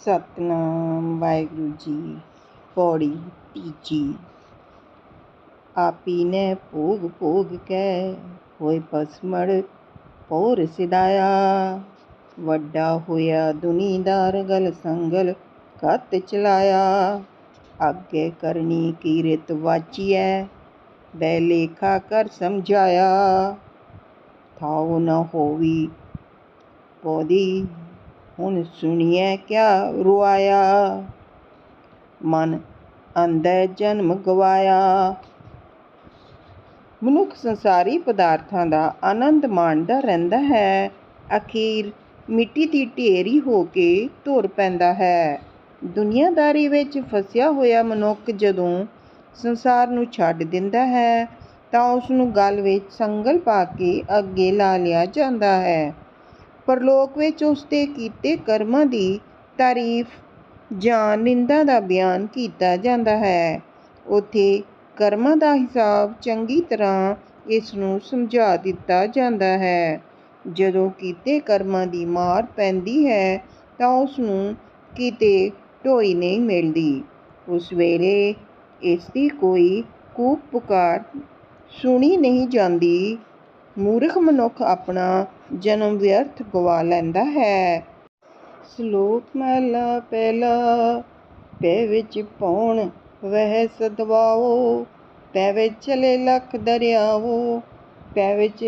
ਸਤਨਾਮ ਵਾਹਿਗੁਰੂ ਜੀ ਪੌੜੀ ਤੀਜੀ। ਆਪੀ ਨੇ ਭੋਗ ਭੋਗ ਕੇ ਹੋਏ ਪਸਮੜ ਪੌਰ ਸਿਦਾਇਆ ਵੱਡਾ ਹੋਇਆ ਦੁਨੀਦਾਰ ਗਲ ਸੰਗਲ ਕੱਤ ਚਲਾਇਆ। ਅੱਗੇ ਕਰਨੀ ਕੀ ਵਾਚੀਐ ਬੈ ਲੇਖਾ ਕਰ ਸਮਝਾਇਆ। ਥਾਉ ਨ ਹੋਵੀ ਪੌਦੀ ਹੁਣ ਸੁਣੀਐ ਕਿਆ ਰੁਆਇਆ? ਮਨ ਅੰਧੈ ਜਨਮ ਗਵਾਇਆ। ਮਨੁੱਖ ਸੰਸਾਰੀ ਪਦਾਰਥਾਂ ਦਾ ਆਨੰਦ ਮਾਣਦਾ ਰਹਿੰਦਾ ਹੈ। ਅਖੀਰ ਮਿੱਟੀ ਦੀ ਢੇਰੀ ਹੋ ਕੇ ਧੁਰ ਪੈਂਦਾ ਹੈ। ਦੁਨੀਆਦਾਰੀ ਵਿੱਚ ਫਸਿਆ ਹੋਇਆ ਮਨੁੱਖ ਜਦੋਂ ਸੰਸਾਰ ਨੂੰ ਛੱਡ ਦਿੰਦਾ ਹੈ ਤਾਂ ਉਸ ਨੂੰ ਗਲ ਵਿੱਚ ਸੰਗਲ ਪਾ ਕੇ ਅੱਗੇ ਲਾ ਲਿਆ ਜਾਂਦਾ ਹੈ। ਪਰਲੋਕ ਵਿੱਚ ਉਸ ਦੇ ਕੀਤੇ ਕਰਮਾਂ ਦੀ ਤਾਰੀਫ ਜਾਂ ਨਿੰਦਾ ਦਾ ਬਿਆਨ ਕੀਤਾ ਜਾਂਦਾ ਹੈ। ਉੱਥੇ ਕਰਮਾਂ ਦਾ ਹਿਸਾਬ ਚੰਗੀ ਤਰ੍ਹਾਂ ਇਸ ਨੂੰ ਸਮਝਾ ਦਿੱਤਾ ਜਾਂਦਾ ਹੈ। ਜਦੋਂ ਕੀਤੇ ਕਰਮਾਂ ਦੀ ਮਾਰ ਪੈਂਦੀ ਹੈ ਤਾਂ ਉਸ ਨੂੰ ਕਿਤੇ ਢੋਈ ਨਹੀਂ ਮਿਲਦੀ। ਉਸ ਵੇਲੇ ਇਸ ਦੀ ਕੋਈ ਕੂਕ ਪੁਕਾਰ ਸੁਣੀ ਨਹੀਂ ਜਾਂਦੀ। ਮੂਰਖ ਮਨੁੱਖ ਆਪਣਾ ਜਨਮ ਵਿਅਰਥ ਗਵਾ ਲੈਂਦਾ ਹੈ। ਸ਼ਲੋਕ ਮਹਲਾ ਪਹਿਲਾ, ਪੈ ਵਿੱਚ ਪੌਣ ਵਹਿ ਸਦਵਾਓ ਪੈ ਵਿੱਚ ਚਲੇ ਲੱਖ ਦਰਿਆਵੋ, ਪੈ ਵਿੱਚ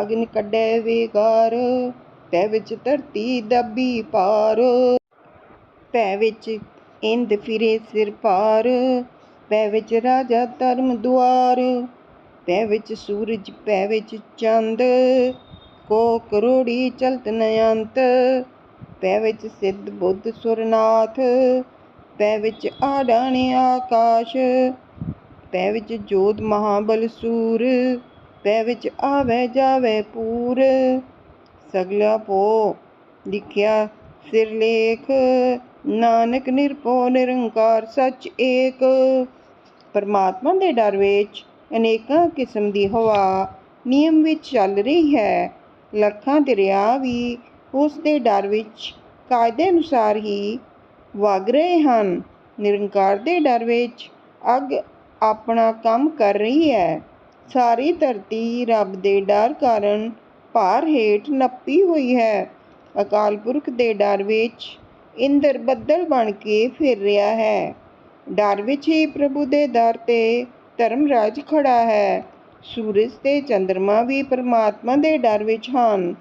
ਅਗਨ ਕੱਢੇ ਵਿਗਾਰ, ਪੈ ਵਿੱਚ ਧਰਤੀ ਦੱਬੀ ਪਾਰ। ਪੈ ਵਿੱਚ ਇੰਦ ਫਿਰੇ ਸਿਰ ਪਾਰ, ਪੈ ਵਿੱਚ ਰਾਜਾ ਧਰਮ ਦੁਆਰ, ਪੈ ਵਿੱਚ ਸੂਰਜ, ਪੈ ਵਿੱਚ ਚੰਦ ਕੋ ਕਰੋੜੀ ਚਲਤ ਨਯੰਤ ਪੈ ਵਿੱਚ ਸਿੱਧ ਬੁੱਧ ਸੁਰਨਾਥ, ਪੈ ਵਿੱਚ ਆਡਾਣੇ ਆਕਾਸ਼, ਪੈ ਵਿੱਚ ਜੋਤ ਮਹਾਬਲ ਸੂਰ, ਪੈ ਵਿੱਚ ਆਵੇ ਜਾਵੇ ਪੂਰ। ਸਗਲਾ ਪੋ ਲਿਖਿਆ ਸਿਰਲੇਖ ਨਾਨਕ ਨਿਰਭਉ ਨਿਰੰਕਾਰ ਸੱਚ ਏਕ। ਪਰਮਾਤਮਾ ਦੇ ਡਰ ਵਿੱਚ ਅਨੇਕਾਂ ਕਿਸਮ ਦੀ ਹਵਾ, ਨਿਯਮ ਵਿੱਚ ਚੱਲ ਰਹੀ ਹੈ। ਲੱਖਾਂ ਦਰਿਆ ਵੀ ਉਸ ਦੇ ਡਰ ਵਿੱਚ ਕਾਇਦੇ ਅਨੁਸਾਰ ਹੀ ਵਗ ਰਹੇ ਹਨ। ਨਿਰੰਕਾਰ ਦੇ ਡਰ ਵਿੱਚ ਅੱਗ ਆਪਣਾ ਕੰਮ ਕਰ ਰਹੀ ਹੈ। ਸਾਰੀ ਧਰਤੀ ਰੱਬ ਦੇ ਡਰ ਕਾਰਨ ਭਾਰ ਹੇਠ ਨੱਪੀ ਹੋਈ ਹੈ। ਅਕਾਲ ਪੁਰਖ ਦੇ ਡਰ ਵਿੱਚ ਇੰਦਰ ਬੱਦਲ ਬਣ ਕੇ ਫਿਰ ਰਿਹਾ ਹੈ। ਡਰ ਵਿੱਚ ਹੀ ਪ੍ਰਭੂ ਦੇ ਦਰ ਤੇ ਧਰਮ ਰਾਜ ਖੜਾ ਹੈ। ਸੂਰਜ ਤੇ ਚੰਦਰਮਾ ਵੀ ਪਰਮਾਤਮਾ ਦੇ ਡਰ ਵਿੱਚ ਹਨ।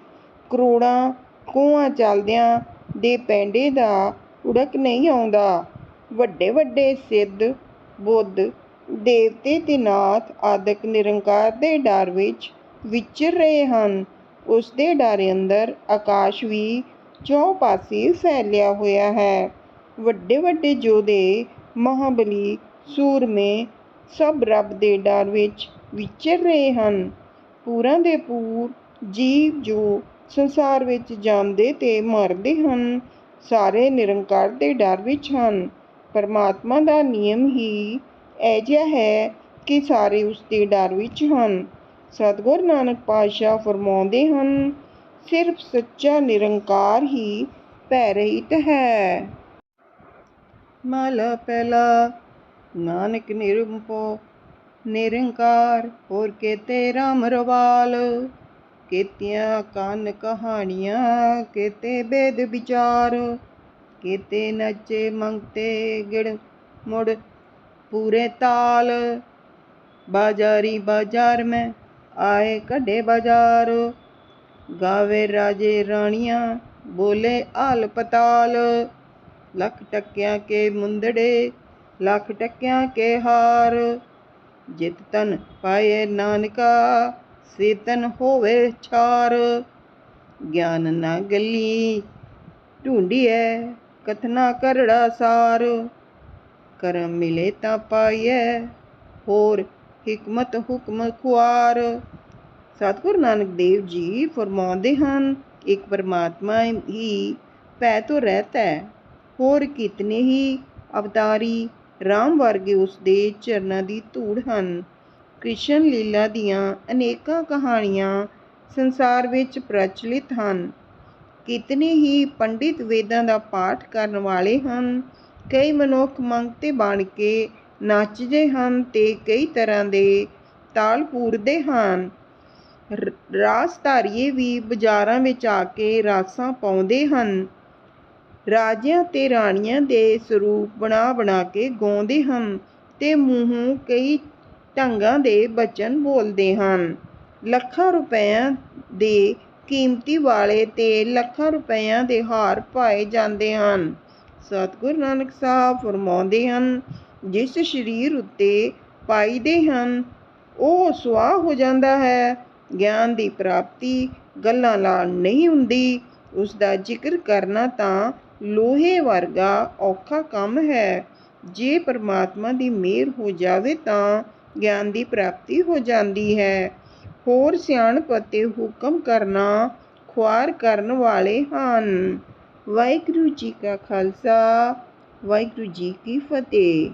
ਕਰੋੜਾਂ ਕੋਹਾਂ ਚੱਲਦਿਆਂ ਦੇ ਪੈਂਡੇ ਦਾ ਉੜਕ ਨਹੀਂ ਆਉਂਦਾ। ਵੱਡੇ ਵੱਡੇ ਸਿੱਧ, ਬੁੱਧ, ਦੇਵਤੇ ਤੇ ਨਾਥ ਆਦਿਕ ਨਿਰੰਕਾਰ ਦੇ ਡਰ ਵਿੱਚ ਵਿਚਰ ਰਹੇ ਹਨ। ਉਸ ਦੇ ਡਰ ਅੰਦਰ ਆਕਾਸ਼ ਵੀ ਚੌ ਪਾਸੇ ਫੈਲਿਆ ਹੋਇਆ ਹੈ। ਵੱਡੇ ਵੱਡੇ ਯੋਧੇ ਮਹਾਬਲੀ, ਸੂਰਮੇ ਸਭ ਰੱਬ ਦੇ ਡਰ ਵਿੱਚ ਵਿਚਰ ਰਹੇ ਹਨ। ਪੂਰਾਂ ਦੇ ਪੂਰ ਜੀਵ ਜੋ ਸੰਸਾਰ ਵਿੱਚ ਜਾਂਦੇ ਤੇ ਮਰਦੇ ਹਨ, ਸਾਰੇ ਨਿਰੰਕਾਰ ਦੇ ਡਰ ਵਿੱਚ ਹਨ। ਪਰਮਾਤਮਾ ਦਾ ਨਿਯਮ ਹੀ ਅਜਿਹਾ ਹੈ ਕਿ ਸਾਰੇ ਉਸ ਦੇ ਡਰ ਵਿੱਚ ਹਨ। ਸਤਿਗੁਰ ਨਾਨਕ ਪਾਤਸ਼ਾਹ ਫਰਮਾਉਂਦੇ ਹਨ, ਸਿਰਫ ਸੱਚਾ ਨਿਰੰਕਾਰ ਹੀ ਭੈ ਰਹਿਤ ਹੈ। ਮਹਲਾ ਪਹਿਲਾ, ਨਾਨਕ ਨਿਰੰਪੋ ਨਿਰੰਕਾਰ, ਹੋਰ ਕੇਤੇ ਰਾਮ ਰਵਾਲ। ਕੇਤੀਆਂ ਕੰਨ ਕਹਾਣੀਆਂ, ਕੇਤੇ ਬੇਦ ਵਿਚਾਰ। ਕੇਤੇ ਨੱਚੇ ਮੰਗਤੇ ਗਿੜ ਮੁੜ ਪੂਰੇ ਤਾਲ। ਬਾਜ਼ਾਰੀ ਬਾਜ਼ਾਰ ਮੈਂ ਆਏ ਕੱਢੇ ਬਾਜ਼ਾਰ। ਗਾਵੇ ਰਾਜੇ ਰਾਣੀਆਂ, ਬੋਲੇ ਆਲ ਪਤਾਲ। ਲੱਖ ਟੱਕਿਆਂ ਕੇ ਮੁੰਦੜੇ, ਲੱਖ ਟੱਕਿਆਂ ਕੇ ਹਾਰ। ਜਿਤ ਤਨ ਪਾਏ ਨਾਨਕਾ ਸੇਤਨ ਹੋਵੇ ਛਾਰ। ਗਿਆਨ ਨਾ ਗੱਲੀ, ਢੂੰਡੀਐ ਕਥਨਾ ਕਰੜਾ ਸਾਰ। ਕਰਮ ਮਿਲੇ ਤਾਂ ਪਾਈਐ, ਹੋਰ ਹਕਮਤ ਹੁਕਮ ਖੁਆਰ। ਸਤਿਗੁਰੂ ਨਾਨਕ ਦੇਵ ਜੀ ਫਰਮਾਉਂਦੇ ਹਨ, ਇੱਕ ਪਰਮਾਤਮਾ ਹੀ ਪੈ ਤੋਂ ਰਹਿਤ ਹੈ, ਹੋਰ ਕਿਤਨੇ ਹੀ ਅਵਤਾਰੀ। ਰਾਮ ਵਰਗੇ ਉਸ ਦੇ ਚਰਨਾਂ ਦੀ ਧੂੜ ਹਨ। ਕ੍ਰਿਸ਼ਨ ਲੀਲਾ ਦੀਆਂ ਅਨੇਕਾਂ ਕਹਾਣੀਆਂ ਸੰਸਾਰ ਵਿੱਚ ਪ੍ਰਚਲਿਤ ਹਨ। ਕਿਤਨੇ ਹੀ ਪੰਡਿਤ ਵੇਦਾਂ ਦਾ ਪਾਠ ਕਰਨ ਵਾਲੇ ਹਨ, ਕਈ ਮਨੁੱਖ ਮੰਗਤੇ ਬਣ ਕੇ ਨੱਚਦੇ ਹਨ ਤੇ ਕਈ ਤਰ੍ਹਾਂ ਦੇ ਤਾਲ ਪੂਰਦੇ ਹਨ। ਰਾਸ ਧਾਰੀਏ ਵੀ ਬਾਜ਼ਾਰਾਂ ਵਿੱਚ ਆ ਕੇ ਰਾਸਾਂ ਪਾਉਂਦੇ ਹਨ। ਰਾਜਿਆਂ ਤੇ ਰਾਣੀਆਂ ਦੇ ਸਰੂਪ ਬਣਾ ਬਣਾ ਕੇ ਗਾਉਂਦੇ ਹਨ ਤੇ ਮੂੰਹੋਂ ਕਈ ਢੰਗਾਂ ਦੇ ਬਚਨ ਬੋਲਦੇ ਹਨ। ਲੱਖਾਂ ਰੁਪਇਆਂ ਦੇ ਕੀਮਤੀ ਵਾਲੇ ਤੇ ਲੱਖਾਂ ਰੁਪਇਆਂ ਦੇ ਹਾਰ ਪਾਏ ਜਾਂਦੇ ਹਨ। ਸਤਿਗੁਰੂ ਨਾਨਕ ਸਾਹਿਬ ਫਰਮਾਉਂਦੇ ਹਨ, ਜਿਸ ਸਰੀਰ ਉੱਤੇ ਪਾਈਦੇ ਹਨ, ਉਹ ਸੁਆਹ ਹੋ ਜਾਂਦਾ ਹੈ। ਗਿਆਨ ਦੀ ਪ੍ਰਾਪਤੀ ਗੱਲਾਂ ਨਾਲ ਨਹੀਂ ਹੁੰਦੀ। ਉਸ ਦਾ ਜ਼ਿਕਰ ਕਰਨਾ ਤਾਂ ਲੋਹੇ ਵਰਗਾ ਔਖਾ ਕੰਮ ਹੈ। ਜੇ ਪਰਮਾਤਮਾ ਦੀ ਮਿਹਰ ਹੋ ਜਾਵੇ ਤਾਂ ਗਿਆਨ ਦੀ ਪ੍ਰਾਪਤੀ ਹੋ ਜਾਂਦੀ ਹੈ। ਹੋਰ ਸਿਆਣਪ ਅਤੇ ਹੁਕਮ ਕਰਨਾ ਖੁਆਰ ਕਰਨ ਵਾਲੇ ਹਨ। ਵਾਹਿਗੁਰੂ ਜੀ ਕਾ ਖਾਲਸਾ, ਵਾਹਿਗੁਰੂ ਜੀ ਕੀ ਫਤਿਹ।